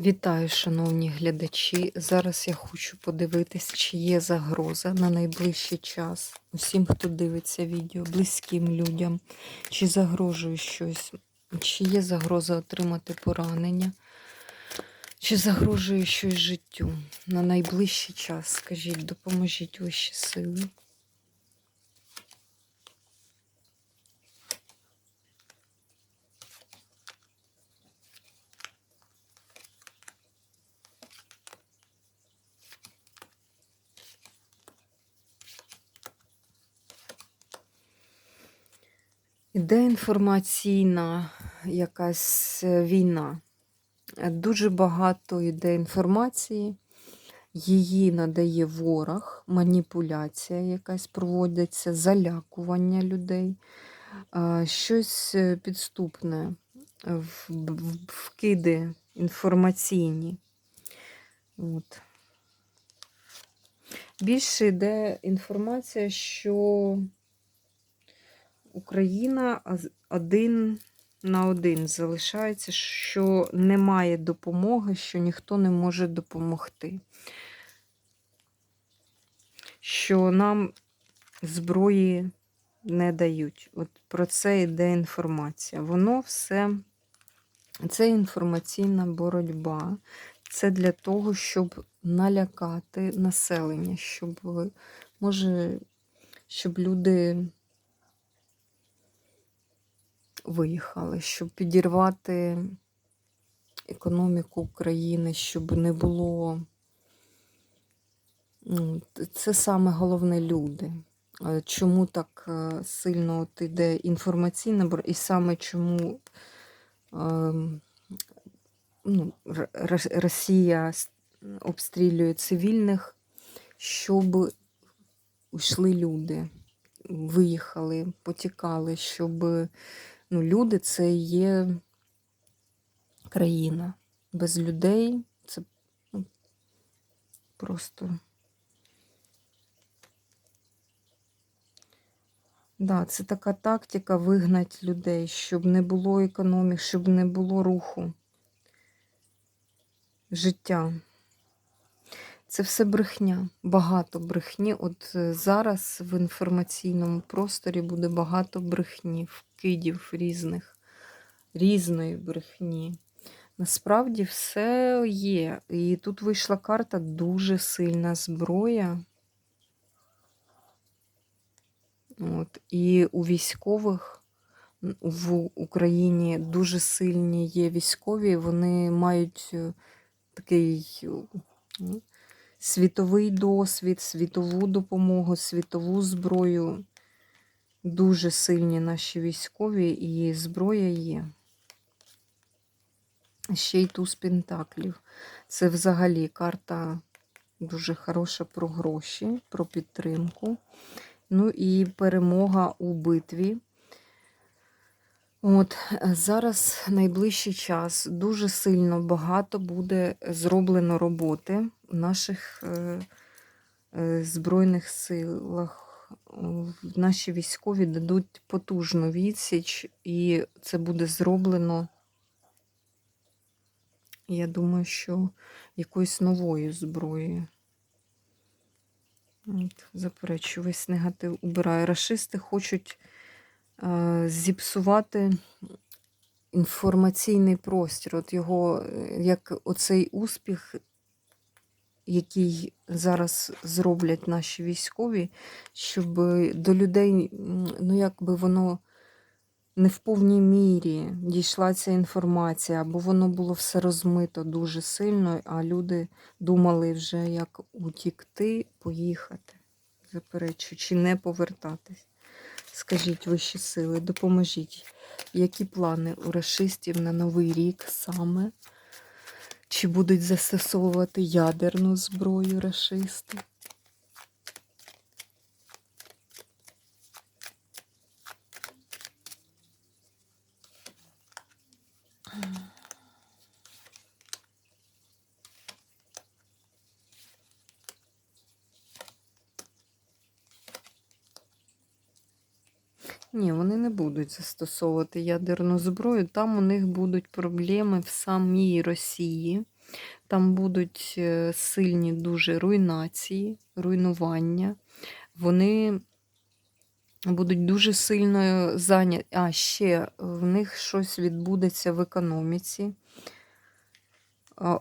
Вітаю, шановні глядачі. Зараз я хочу подивитись, чи є загроза на найближчий час. Усім, хто дивиться відео, близьким людям, чи загрожує щось, чи є загроза отримати поранення, чи загрожує щось життю на найближчий час. Скажіть, допоможіть вищі сили. Іде інформаційна якась е, війна. Дуже багато йде інформації, її надає ворог, маніпуляція якась проводиться, залякування людей, щось е, підступне, вкиди інформаційні. От. Більше йде інформація, що Україна один на один залишається, що немає допомоги, що ніхто не може допомогти. Що нам зброї не дають. От про це йде інформація. Воно все, це інформаційна боротьба. Це для того, щоб налякати населення, щоб, може, щоб люди виїхали, щоб підірвати економіку України, щоб не було. Ну, Це саме головне люди. Е, Чому так е, сильно от іде інформаційна і саме чому ем, ну, Росія обстрілює цивільних, щоб йшли люди, виїхали, потікали, щоб ну, люди це є країна. Без людей це ну, просто. Да, це така тактика вигнати людей, щоб не було економік, щоб не було руху, життя. Це все брехня, багато брехні. От е, зараз в інформаційному просторі буде багато брехні, вкидів різних, різної брехні. Насправді все є. І тут вийшла карта дуже сильна зброя. От, і у військових в Україні дуже сильні є військові, вони мають е, такий е, світовий досвід, світову допомогу, світову зброю. Дуже сильні наші військові, і зброя є. Ще й туз пентаклів. Це взагалі карта дуже хороша про гроші, про підтримку. Ну і перемога у битві. От е, зараз найближчий час дуже сильно багато буде зроблено роботи в наших е, е, Збройних силах. Наші військові дадуть потужну відсіч, і це буде зроблено, я думаю, що якоюсь новою зброєю. От, заперечу, весь негатив убираю. Рашисти хочуть зіпсувати інформаційний простір. От його, е, як оцей успіх, який зараз зроблять наші військові, щоб до людей, ну якби воно не в повній мірі дійшла ця інформація, або воно було все розмито дуже сильно, а люди думали вже, як утікти, поїхати. Заперечу, чи не повертатись. Скажіть вищі сили, допоможіть. Які плани у расистів на Новий рік саме? Чи будуть застосовувати ядерну зброю расисти? Ні, вони не будуть застосовувати ядерну зброю. Там у них будуть проблеми в самій Росії. Там будуть е, сильні дуже руйнації, руйнування. Вони будуть дуже сильно зайняті. А ще в них щось відбудеться в економіці,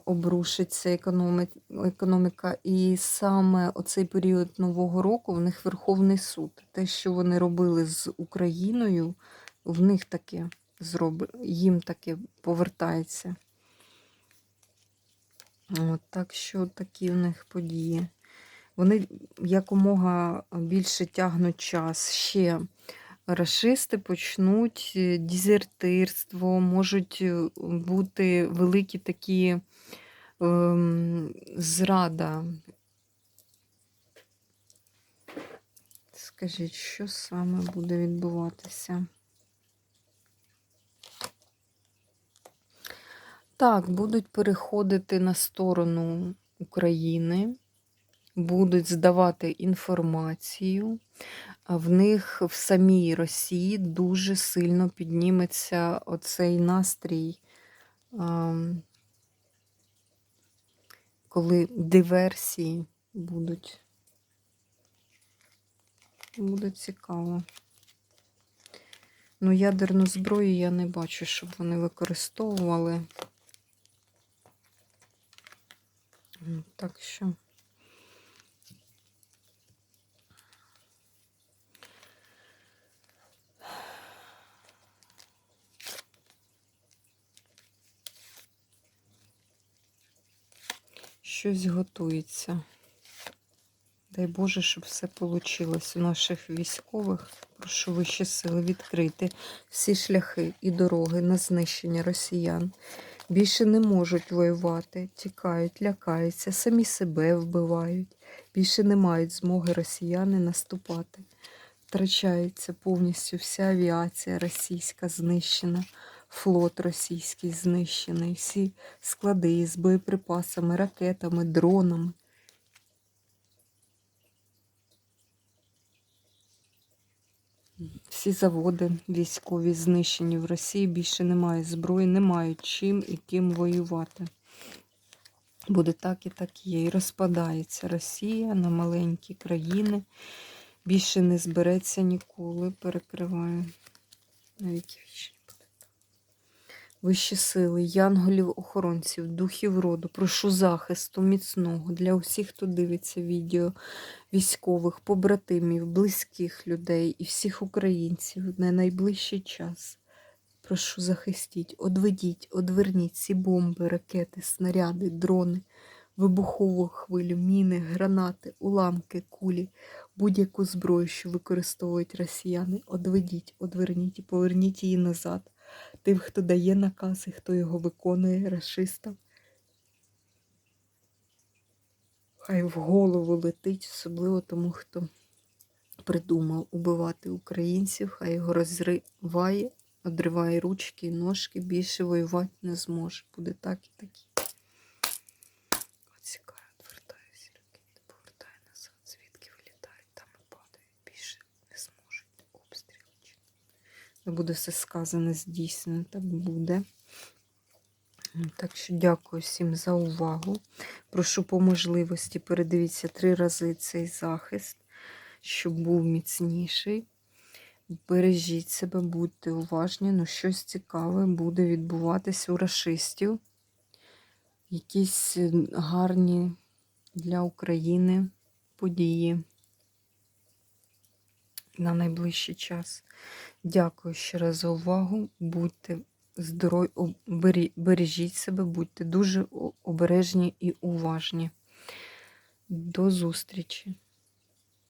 обрушиться економи- економіка. І саме оцей період Нового року в них Верховний суд. Те, що вони робили з Україною, в них таке зроб... їм таке повертається. От, так що такі в них події. Вони якомога більше тягнуть час. Ще рашисти почнуть е, дезертирство, можуть е, бути великі такі ем, зрада. Скажіть, що саме буде відбуватися? Так, будуть переходити на сторону України, будуть здавати інформацію. В них в самій Росії дуже сильно підніметься оцей настрій, коли диверсії будуть. Буде цікаво. Ну, ядерну зброю я не бачу, щоб вони використовували. Так що. Щось готується. Дай Боже, щоб все вийшло у наших військових. Прошу вищі сили відкрити всі шляхи і дороги на знищення росіян. Більше не можуть воювати, тікають, лякаються, самі себе вбивають. Більше не мають змоги росіяни наступати. Втрачається повністю вся авіація російська знищена, флот російський знищений, всі склади з боєприпасами, ракетами, дронами. Всі заводи військові знищені в Росії. Більше немає зброї, не мають чим і ким воювати. Буде так і так є. І розпадається Росія на маленькі країни. Більше не збереться ніколи. Перекриваю. Навіть. Вищі сили, янголів-охоронців, духів роду, прошу захисту міцного для усіх, хто дивиться відео військових, побратимів, близьких людей і всіх українців на найближчий час. Прошу захистіть, одведіть, одверніть ці бомби, ракети, снаряди, дрони, вибухову хвилю, міни, гранати, уламки, кулі, будь-яку зброю, що використовують росіяни. Одведіть, одверніть і поверніть її назад. Тим, хто дає наказ і хто його виконує расистам. Хай в голову летить, особливо тому, хто придумав убивати українців, хай його розриває, одриває ручки і ножки, більше воювати не зможе. Буде так і такі. Оцікає, відвертає всі ракети, повертає назад, звідки вилітають, там і падають. Більше не зможуть обстріли. Не буде все сказане, здійснено, так буде. Так що дякую всім за увагу. Прошу по можливості передивіться три рази цей захист, щоб був міцніший. Бережіть себе, будьте уважні, ну щось цікаве буде відбуватися у рашистів. Якісь е, гарні для України події на найближчий час. Дякую ще раз за увагу. Будьте здорові, бережіть себе, будьте дуже обережні і уважні. До зустрічі!